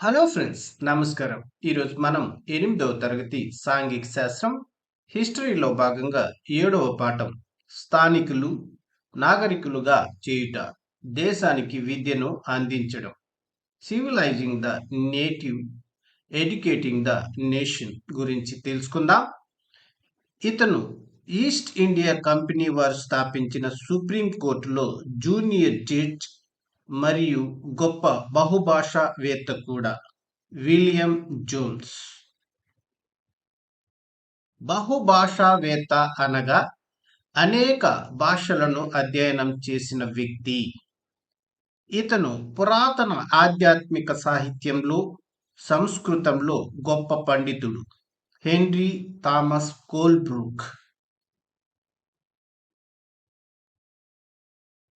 Hello friends నమస్కారం. ఈరోజు మనం ఎనిమిదవ తరగతి సాంఘిక శాస్త్రం హిస్టరీలో భాగంగా ఏడవ పాఠం స్థానికులు నాగరికులుగా చేయుట దేశానికి విద్యను అందించడం. Civilizing the native educating the nation గురించి తెలుసుకుందాం. ఇతను ఈస్ట్ ఇండియా కంపెనీ వారు స్థాపించిన సుప్రీం కోర్టులో జూనియర్ జడ్జ్ మరియు గొప్ప బహుభాషావేత్త కూడా విలియం జోన్స్. బహుభాషావేత్త అనగా అనేక భాషలను అధ్యయనం చేసిన వ్యక్తి. ఇతను పురాతన ఆధ్యాత్మిక సాహిత్యంలో సంస్కృతంలో గొప్ప పండితుడు. Henry Thomas Colebrooke.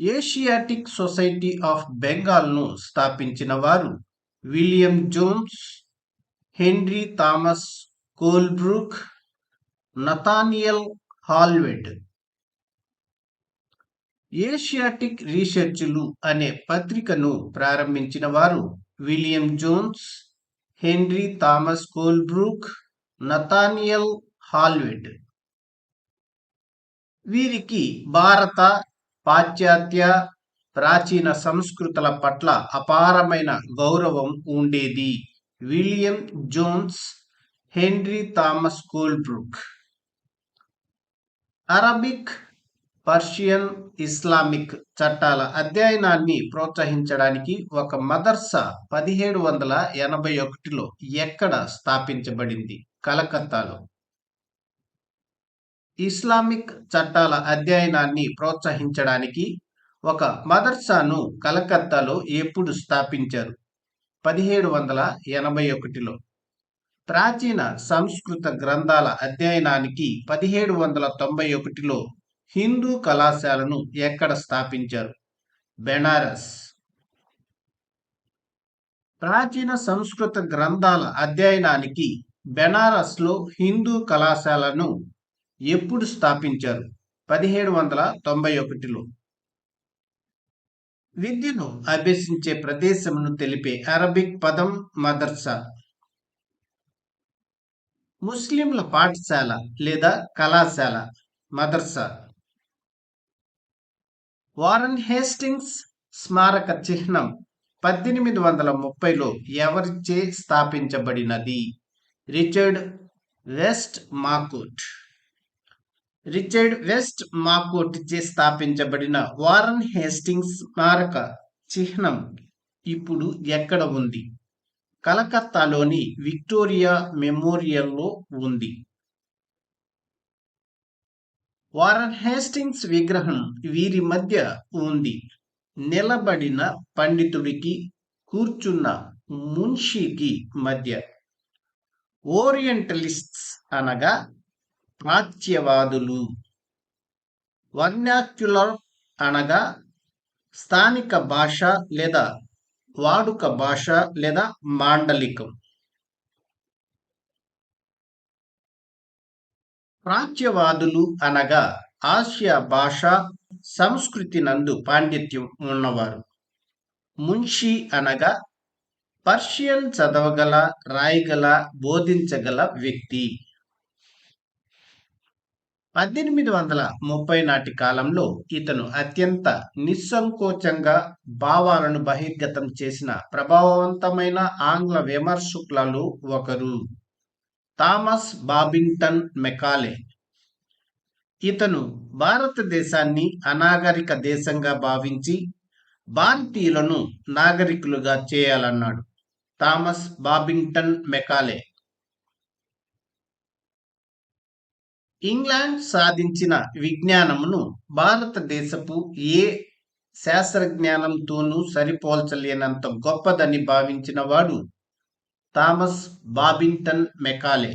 Asiatic Society of బెంగాల్ను స్థాపించిన వారు William Jones Henry Thomas Colebrooke Nathaniel Halhed Asiatic రీసెర్చ్లు అనే పత్రికను ప్రారంభించిన వారు William Jones Henry Thomas Colebrooke Nathaniel Halhed వీరికి భారత పాశ్చాత్య ప్రాచీన సంస్కృతుల పట్ల అపారమైన గౌరవం ఉండేది. William Jones Henry Thomas Colebrooke. Arabic Persian Islamic చట్టాల అధ్యయనాన్ని ప్రోత్సహించడానికి ఒక మదర్సా పదిహేడు వందల ఎనభై ఒకటిలో ఎక్కడ స్థాపించబడింది? కలకత్తాలో. ఇస్లామిక్ చట్టాల అధ్యయనాన్ని ప్రోత్సహించడానికి ఒక మదర్సాను కలకత్తాలో ఎప్పుడు స్థాపించారు? పదిహేడు వందల ఎనభై ఒకటిలో. ప్రాచీన సంస్కృత గ్రంథాల అధ్యయనానికి పదిహేడు వందల తొంభై ఒకటిలో హిందూ కళాశాలను ఎక్కడ స్థాపించారు? బెనారస్. ప్రాచీన సంస్కృత గ్రంథాల అధ్యయనానికి బెనారస్లో హిందూ కళాశాలను ఎప్పుడు స్థాపించారు? పదిహేడు వందల తొంభై ఒకటిలో. విద్యను అభ్యసించే ప్రదేశమును తెలిపే అరబిక్ పదం మదర్సా. ముస్లింల పాఠశాల లేదా కళాశాల మదర్సా. వారన్ హేస్టింగ్స్ స్మారక చిహ్నం పద్దెనిమిది వందల ముప్పైలో ఎవరిచే స్థాపించబడినది? రిచర్డ్ వెస్ట్ మాకుట్ రిచర్డ్ వెస్ట్ మాకోట్చే స్థాపించబడిన వారన్ హేస్టింగ్స్ స్మారక చిహ్నం ఇప్పుడు ఎక్కడ ఉంది? కలకత్తాలోని విక్టోరియా మెమోరియల్లో ఉంది. వారన్ హేస్టింగ్స్ విగ్రహం వీరి మధ్య ఉంది. నిలబడిన పండితుడికి కూర్చున్న మున్షికి మధ్య. ఓరియంటలిస్ట్స్ అనగా ప్రాచ్యవాదులు. వర్నాక్యులర్ అనగా స్థానిక భాష లేదా వాడుక భాష లేదా మాండలికం. ప్రాచ్యవాదులు అనగా ఆసియా భాష సంస్కృతి నందు పాండిత్యం ఉన్నవారు. మున్షి అనగా పర్షియన్ చదవగల రాయగల బోధించగల వ్యక్తి. పద్దెనిమిది వందల ముప్పై నాటి కాలంలో ఇతను అత్యంత నిస్సంకోచంగా భావాలను బహిర్గతం చేసిన ప్రభావవంతమైన ఆంగ్ల విమర్శకులలో ఒకరు. Thomas Babington Macaulay. ఇతను భారతదేశాన్ని అనాగరిక దేశంగా భావించి భారతీయులను నాగరికులుగా చేయాలన్నాడు. Thomas Babington Macaulay. ఇంగ్లాండ్ సాధించిన విజ్ఞానమును భారతదేశపు ఏ శాస్త్రజ్ఞానంతోనూ సరిపోల్చలేనంత గొప్పదని భావించిన వాడు థామస్ బాబింగ్టన్ మెకాలే.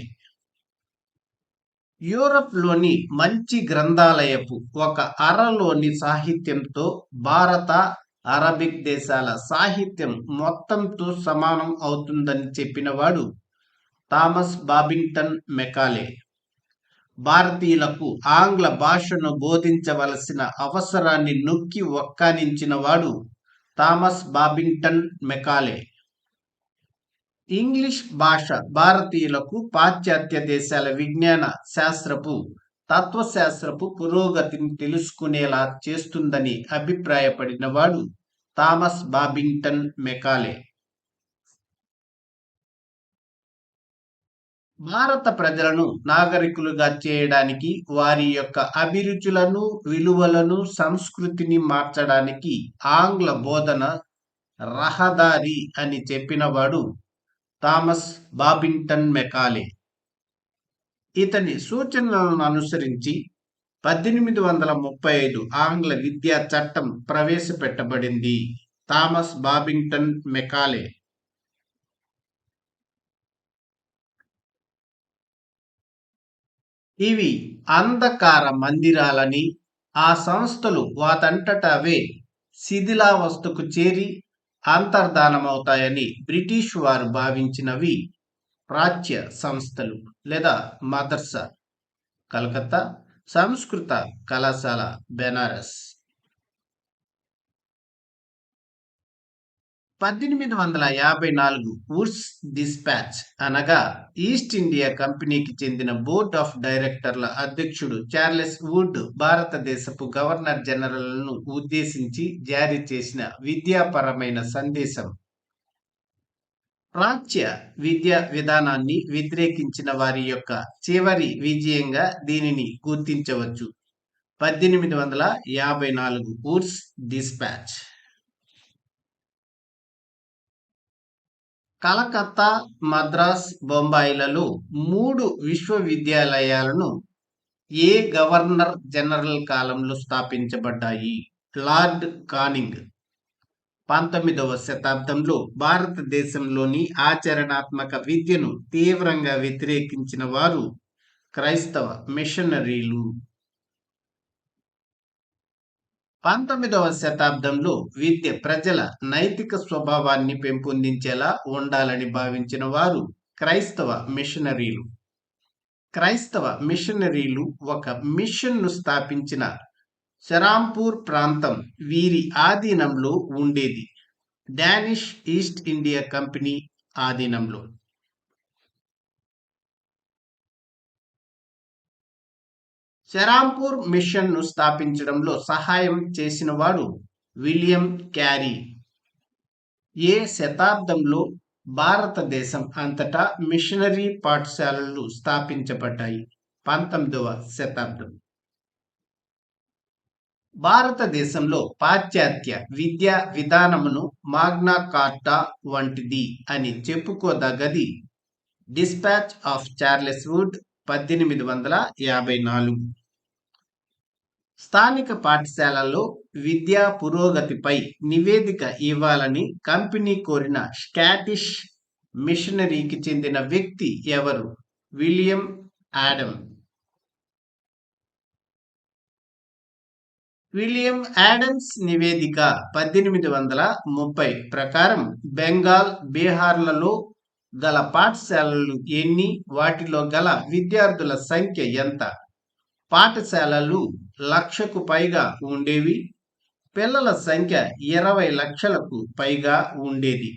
యూరప్లోని మంచి గ్రంథాలయపు ఒక అరలోని సాహిత్యంతో భారత అరబిక్ దేశాల సాహిత్యం మొత్తంతో సమానం అవుతుందని చెప్పినవాడు థామస్ బాబింగ్టన్ మెకాలే. భారతీయులకు ఆంగ్ల భాషను బోధించవలసిన అవసరాన్ని నొక్కి ఒక్కానించిన వాడు థామస్ బాబింగ్టన్ మెకాలే. ఇంగ్లీష్ భాష భారతీయులకు పాశ్చాత్య దేశాల విజ్ఞాన శాస్త్రపు తత్వశాస్త్రపు పురోగతిని తెలుసుకునేలా చేస్తుందని అభిప్రాయపడినవాడు థామస్ బాబింగ్టన్ మెకాలే. భారత ప్రజలను నాగరికులుగా చేయడానికి వారి యొక్క అభిరుచులను విలువలను సంస్కృతిని మార్చడానికి ఆంగ్ల బోధన రహదారి అని చెప్పినవాడు థామస్ బాబింగ్టన్ మెకాలే. ఇతని సూచనలను అనుసరించి పద్దెనిమిది వందల ముప్పై ఐదు ఆంగ్ల విద్యా చట్టం ప్రవేశపెట్టబడింది థామస్ బాబింగ్టన్ మెకాలే. ఇవి అంధకార మందిరాలని ఆ సంస్థలు వాతంతట అవే శిథిలావస్థకు చేరి అంతర్ధానమవుతాయని బ్రిటిష్ వారు భావించినవి ప్రాచ్య సంస్థలు లేదా మదర్సా కలకత్తా సంస్కృత కళాశాల బెనారస్. పద్దెనిమిది వందల యాభై నాలుగు వుడ్స్ డిస్పాచ్ అనగా ఈస్ట్ ఇండియా కంపెనీకి చెందిన బోర్డ్ ఆఫ్ డైరెక్టర్ల అధ్యక్షుడు చార్లెస్ వుడ్ భారతదేశపు గవర్నర్ జనరల్ను ఉద్దేశించి జారీ చేసిన విద్యాపరమైన సందేశం. ప్రాచ్య విద్యా విధానాన్ని వ్యతిరేకించిన వారి యొక్క చివరి విజయంగా దీనిని గుర్తించవచ్చు. పద్దెనిమిది వందల యాభై నాలుగు ఉర్స్ డిస్పాచ్. కలకత్తా మద్రాస్ బొంబాయిలలో మూడు విశ్వవిద్యాలయాలను ఏ గవర్నర్ జనరల్ కాలంలో స్థాపించబడ్డాయి? Lord Canning. పంతొమ్మిదవ శతాబ్దంలో భారతదేశంలోని ఆచరణాత్మక విద్యను తీవ్రంగా వ్యతిరేకించిన వారు క్రైస్తవ మిషనరీలు. పంతొమ్మిదవ శతాబ్దంలో విద్య ప్రజల నైతిక స్వభావాన్ని పెంపొందించేలా ఉండాలని భావించిన వారు క్రైస్తవ మిషనరీలు. క్రైస్తవ మిషనరీలు ఒక మిషన్ను స్థాపించిన శరాంపూర్ ప్రాంతం వీరి ఆధీనంలో ఉండేది. డానిష్ ఈస్ట్ ఇండియా కంపెనీ ఆధీనంలో. శరాంపూర్ మిషన్ను స్థాపించడంలో సహాయం చేసినవాడు విలియం క్యారీ. ఏ శతాబ్దంలో భారతదేశం అంతటా మిషనరీ పాఠశాలలు స్థాపించబడ్డాయి? పంతొమ్మిదవ శతాబ్దం. భారతదేశంలో పాశ్చాత్య విద్యా విధానమును మాగ్నా కార్టా వంటిది అని చెప్పుకోదగది డిస్పాచ్ ఆఫ్ చార్లెస్ వుడ్ పద్దెనిమిది వందల యాభై నాలుగు. స్థానిక పాఠశాలల్లో విద్యా పురోగతిపై నివేదిక ఇవ్వాలని కంపెనీ కోరిన స్కాటిష్ మిషనరీకి చెందిన వ్యక్తి ఎవరు? విలియం యాడమ్ విలియం యాడమ్స్ నివేదిక పద్దెనిమిది వందల ముప్పై ప్రకారం బెంగాల్ బీహార్లలో గల పాఠశాలలు ఎన్ని? వాటిలో గల విద్యార్థుల సంఖ్య ఎంత? పాఠశాలలు లక్షకు పైగా ఉండేవి. పిల్లల సంఖ్య ఇరవై లక్షలకు పైగా ఉండేది.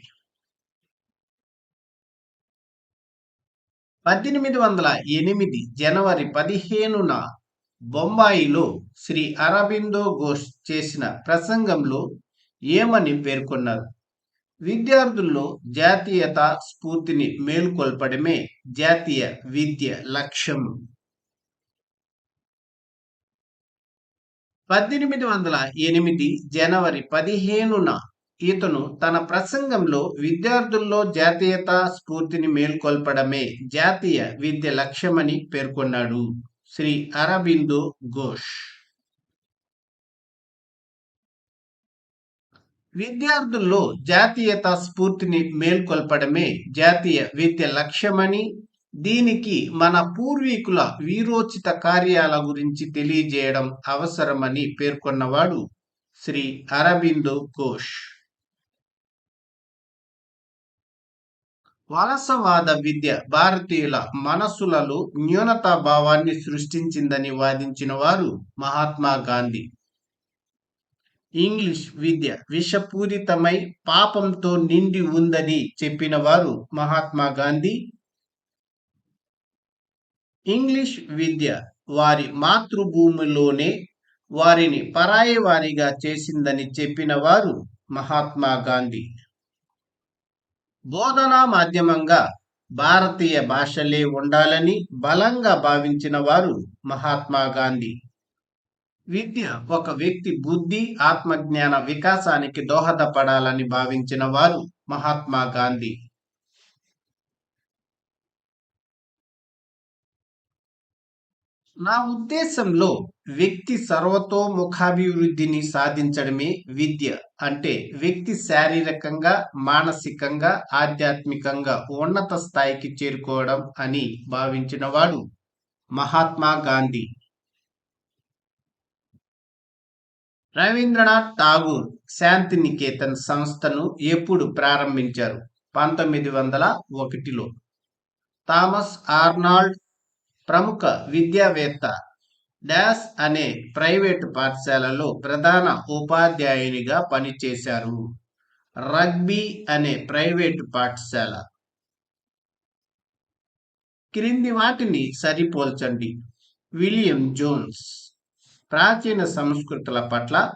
పద్దెనిమిది వందల ఎనిమిది జనవరి పదిహేనున బొంబాయిలో శ్రీ అరబిందో ఘోష్ చేసిన ప్రసంగంలో ఏమని పేర్కొన్నారు? విద్యార్థుల్లో జాతీయత స్ఫూర్తిని మేల్కొల్పడమే జాతీయ విద్య లక్ష్యం. పద్దెనిమిది వందల ఎనిమిది జనవరి పదిహేనున ఇతను తన ప్రసంగంలో విద్యార్థుల్లో జాతీయత స్ఫూర్తిని మేల్కొల్పడమే జాతీయ విద్య లక్ష్యమని పేర్కొన్నాడు. శ్రీ అరబిందో ఘోష్. విద్యార్థుల్లో జాతీయత స్ఫూర్తిని మేల్కొల్పడమే జాతీయ విద్య లక్ష్యమని దీనికి మన పూర్వీకుల వీరోచిత కార్యాల గురించి తెలియజేయడం అవసరమని పేర్కొన్నవాడు శ్రీ అరబిందో ఘోష్. వలసవాద విద్య భారతీయుల మనస్సులలో న్యూనతా భావాన్ని సృష్టించిందని వాదించిన వారు మహాత్మా గాంధీ. ఇంగ్లీష్ విద్య విషపూరితమై పాపంతో నిండి ఉందని చెప్పిన వారు మహాత్మా గాంధీ. ఇంగ్లీష్ విద్య వారి మాతృభూమిలోనే వారిని పరాయి వారిగా చేసిందని చెప్పిన వారు మహాత్మా గాంధీ. బోధనా మాధ్యమంగా భారతీయ భాషలే ఉండాలని బలంగా భావించిన వారు మహాత్మా గాంధీ. విద్య ఒక వ్యక్తి బుద్ధి ఆత్మజ్ఞాన వికాసానికి దోహదపడాలని భావించిన వారు మహాత్మా గాంధీ. నా ఉద్దేశంలో వ్యక్తి సర్వతోముఖాభివృద్ధిని సాధించడమే విద్య అంటే వ్యక్తి శారీరకంగా మానసికంగా ఆధ్యాత్మికంగా ఉన్నత స్థాయికి చేరుకోవడం అని భావించిన వాడు మహాత్మా గాంధీ. రవీంద్రనాథ్ ఠాగూర్ శాంతి నికేతన్ సంస్థను ఎప్పుడు ప్రారంభించారు? పంతొమ్మిది వందల ఒకటిలో. థామస్ ఆర్నాల్డ్ ప్రముఖ విద్యావేత్త డాస్ అనే ప్రైవేటు పాఠశాలలో ప్రధాన ఉపాధ్యాయునిగా పనిచేశారు. రగ్బీ అనే ప్రైవేటు పాఠశాల. క్రింది వాటిని సరిపోల్చండి. విలియం జోన్స్ ప్రాచీన సంస్కృతుల పట్ల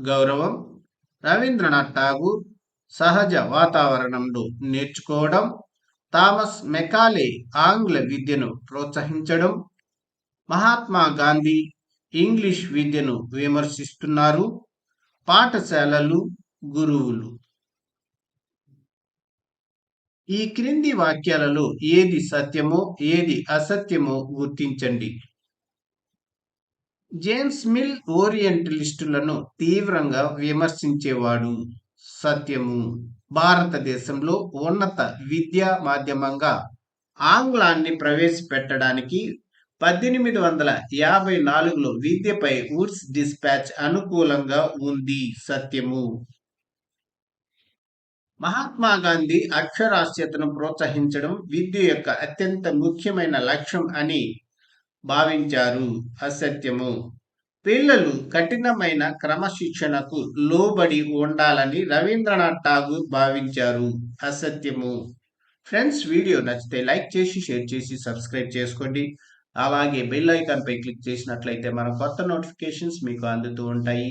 గౌరవం రవీంద్రనాథ్ ఠాగూర్ సహజ వాతావరణంలో నేర్చుకోవడం థామస్ మెకాలే ఆంగ్ల విద్యను ప్రోత్సహించడం మహాత్మా గాంధీ ఇంగ్లీష్ విద్యను విమర్శిస్తున్నారు పాఠశాలలు గురువులు. ఈ క్రింది వాక్యాలలో ఏది సత్యమో ఏది అసత్యమో గుర్తించండి. జేమ్స్ మిల్ ఓరియంటలిస్టులను తీవ్రంగా విమర్శించేవాడు సత్యము. భారతదేశంలో ఉన్నత విద్యా మాధ్యమంగా ఆంగ్లాన్ని ప్రవేశపెట్టడానికి పద్దెనిమిది వందల యాభై నాలుగులో విద్యపై వుడ్స్ డిస్పాచ్ అనుకూలంగా ఉంది. సత్యము. మహాత్మా గాంధీ అక్షరాస్యతను ప్రోత్సహించడం విద్య యొక్క అత్యంత ముఖ్యమైన లక్ష్యం అని భావించారు. అసత్యము. పిల్లలు కఠినమైన క్రమశిక్షణకు లోబడి ఉండాలని రవీంద్రనాథ్ ఠాగూర్ భావించారు. అసత్యము. ఫ్రెండ్స్ వీడియో నచ్చితే లైక్ చేసి షేర్ చేసి సబ్స్క్రైబ్ చేసుకోండి. అలాగే బెల్ ఐకాన్ పై క్లిక్ చేసినట్లయితే మన కొత్త నోటిఫికేషన్స్ మీకు అందుతూ ఉంటాయి.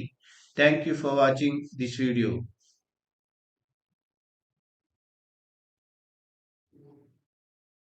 Thank you for watching this video.